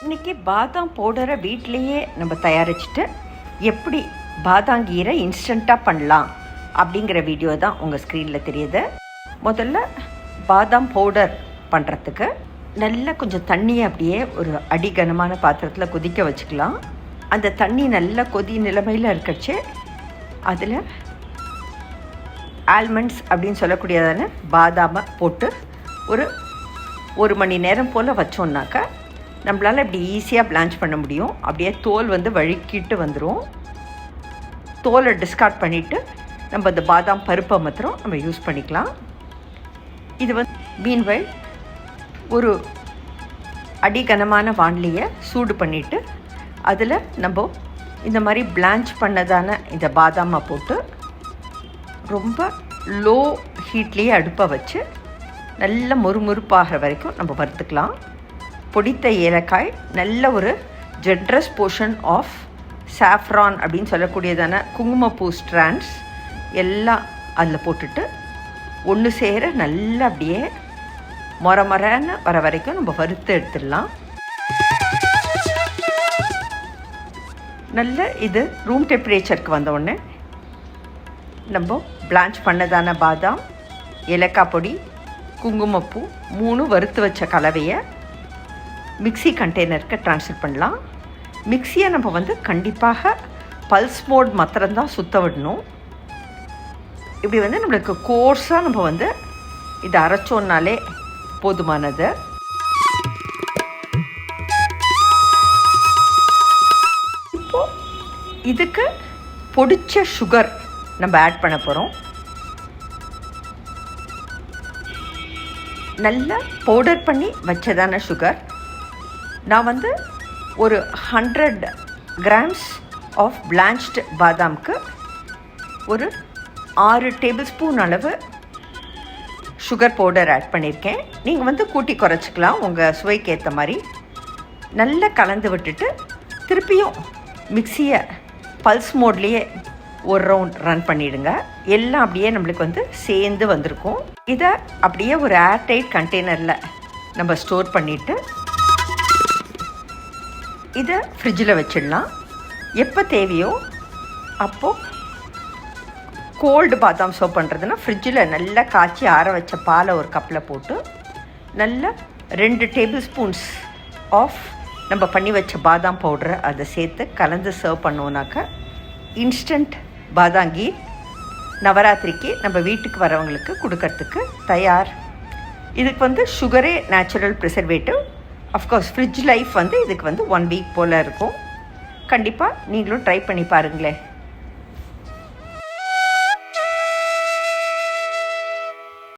பாதாம் பவுடரை வீட்டிலையே நம்ம தயாரிச்சுட்டு எப்படி பாதாங்கீரை இன்ஸ்டண்ட்டாக பண்ணலாம் அப்படிங்கிற வீடியோ தான் உங்கள் ஸ்க்ரீனில் தெரியுது. முதல்ல பாதாம் பவுடர் பண்ணுறதுக்கு நல்லா கொஞ்சம் தண்ணியை அப்படியே ஒரு அடிகனமான பாத்திரத்தில் கொதிக்க வச்சுக்கலாம். அந்த தண்ணி நல்லா கொதி நிலைமையில் இருக்கச்சு அதில் ஆல்மண்ட்ஸ் அப்படின்னு சொல்லக்கூடியதான பாதாமை போட்டு ஒரு ஒரு மணி நேரம் போல் வச்சோன்னாக்கா நம்மளால் இப்படி ஈஸியாக பிளான்ச் பண்ண முடியும். அப்படியே தோல் வந்து வழுக்கிட்டு வந்துடும் தோலை டிஸ்கார்ட் பண்ணிவிட்டு நம்ம இந்த பாதாம் பருப்பை மாத்திரம் நம்ம யூஸ் பண்ணிக்கலாம். இது வந்து மீன்வெல் ஒரு அடிகனமான வானிலையை சூடு பண்ணிவிட்டு அதில் நம்ம இந்த மாதிரி பிளான்ச் பண்ணதான இந்த பாதாமை போட்டு ரொம்ப லோ ஹீட்லேயே அடுப்பை வச்சு நல்ல முறுமுறுப்பாகிற வரைக்கும் நம்ம வறுத்துக்கலாம். பொடித்த ஏலக்காய் நல்ல ஒரு ஜென்ரஸ் போர்ஷன் ஆஃப் சாஃப்ரான் அப்படின்னு சொல்லக்கூடியதான குங்குமப்பூ ஸ்ட்ராண்ட்ஸ் எல்லாம் அதில் போட்டுட்டு ஒன்று சேர நல்லா அப்படியே மொர மொரன்னு வர வரைக்கும் நம்ம வறுத்து எடுத்துடலாம். நல்ல இது ரூம் டெம்பரேச்சருக்கு வந்த நம்ம பிளான்ச் பண்ணதான பாதாம் ஏலக்காய் பொடி குங்குமப்பூ மூணு வறுத்து வச்ச கலவையை மிக்ஸி கண்டெய்னருக்கு ட்ரான்ஸ்ஃபர் பண்ணலாம். மிக்ஸியை நம்ம வந்து கண்டிப்பாக பல்ஸ் மோட் மாத்திரம்தான் சுத்த விடணும். இப்படி வந்து நம்மளுக்கு கோர்ஸாக நம்ம வந்து இதை அரைச்சோன்னாலே போதுமானது. இப்போ இதுக்கு பொடிச்ச சுகர் நம்ம ஆட் பண்ண போகிறோம் நல்லா பவுடர் பண்ணி வச்சதான சுகர். நான் வந்து ஒரு ஹண்ட்ரட் கிராம்ஸ் ஆஃப் பிளான்ச்டு பாதாம்க்கு ஒரு ஆறு டேபிள் ஸ்பூன் அளவு சுகர் பவுடர் ஆட் பண்ணியிருக்கேன். நீங்கள் வந்து கூட்டி குறைச்சிக்கலாம். உங்கள் சுவைக்கு ஏற்ற மாதிரி. நல்லா கலந்து விட்டுட்டு திருப்பியும் மிக்சியை பல்ஸ் மோட்லேயே ஒரு ரவுண்ட் ரன் பண்ணிவிடுங்க எல்லாம் அப்படியே நம்மளுக்கு வந்து சேர்ந்து வந்திருக்கும். இதை அப்படியே ஒரு ஏர்டைட் கண்டெய்னரில் நம்ம ஸ்டோர் பண்ணிவிட்டு இதை ஃப்ரிட்ஜில் வச்சிடலாம். எப்போ தேவையோ அப்போது கோல்டு பாதாம் சோப் பண்ணுறதுன்னா ஃப்ரிட்ஜில் நல்லா காய்ச்சி ஆற வச்ச பாலை ஒரு கப்பில் போட்டு நல்லா ரெண்டு டேபிள் ஸ்பூன்ஸ் ஆஃப் நம்ம பண்ணி வச்ச பாதாம் பவுடரை அதை சேர்த்து கலந்து சர்வ் பண்ணோன்னாக்கா இன்ஸ்டன்ட் பாதாங்கி நவராத்திரிக்கு நம்ம வீட்டுக்கு வரவங்களுக்கு கொடுக்கறதுக்கு தயார். இதுக்கு வந்து சுகரே natural preservative of course fridge life வந்து இதுக்கு வந்து ஒன் வீக் போல் இருக்கும். கண்டிப்பாக நீங்களும் ட்ரை பண்ணி பாருங்களேன்.